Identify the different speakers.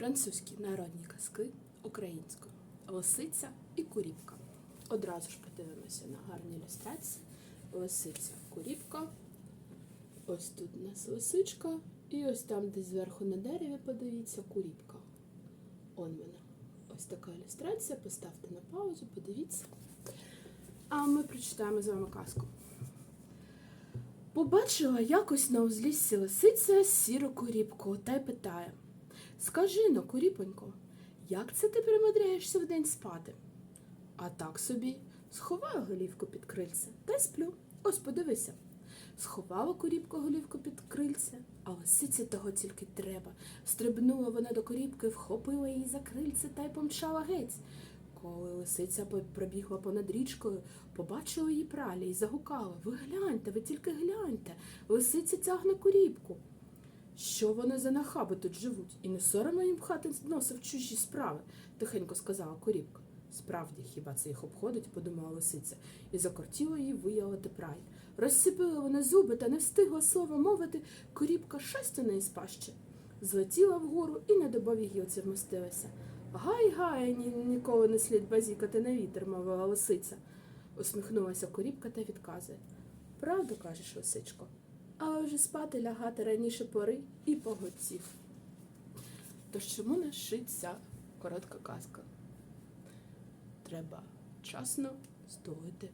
Speaker 1: Французькі народні казки українською. Лисиця і куріпка. Одразу ж подивимося на гарні ілюстрації. Лисиця, куріпка. Ось тут у нас лисичка. І ось там, десь зверху на дереві, подивіться, куріпка. Он вона. Ось така ілюстрація. Поставте на паузу, подивіться. А ми прочитаємо з вами казку. Побачила якось на узліссі лисиця сіру куріпку та й питає Скажи но, куріпонько, як це ти примудряєшся вдень спати? А так собі, сховаю голівку під крильце та й сплю. Ось подивися. Сховала куріпка голівку під крильце, а лисиці того тільки треба. Стрибнула вона до коріпки, вхопила її за крильце та й помчала геть. Коли лисиця пробігла понад річкою, побачила її пралі і загукала Ви гляньте, ви тільки гляньте, лисиця тягне куріпку. Що вони за нахаби тут живуть, і не соромно їм пхати носа в чужі справи, тихенько сказала корівка. Справді, хіба це їх обходить, подумала лисиця, і закортіла їй виявити прай. Розсіпила вона зуби та не встигла слова мовити, корівка у неї пащі. Злетіла вгору і на дубовій гілці вмостилася. Гай, гай, ні, ніколи не слід базікати на вітер, мовила лисиця. Усміхнулася корівка та відказує. Правду кажеш, лисичко, але вже спати лягати раніше пори і поготів. Тож чому не шиться коротка казка? Треба вчасно стулити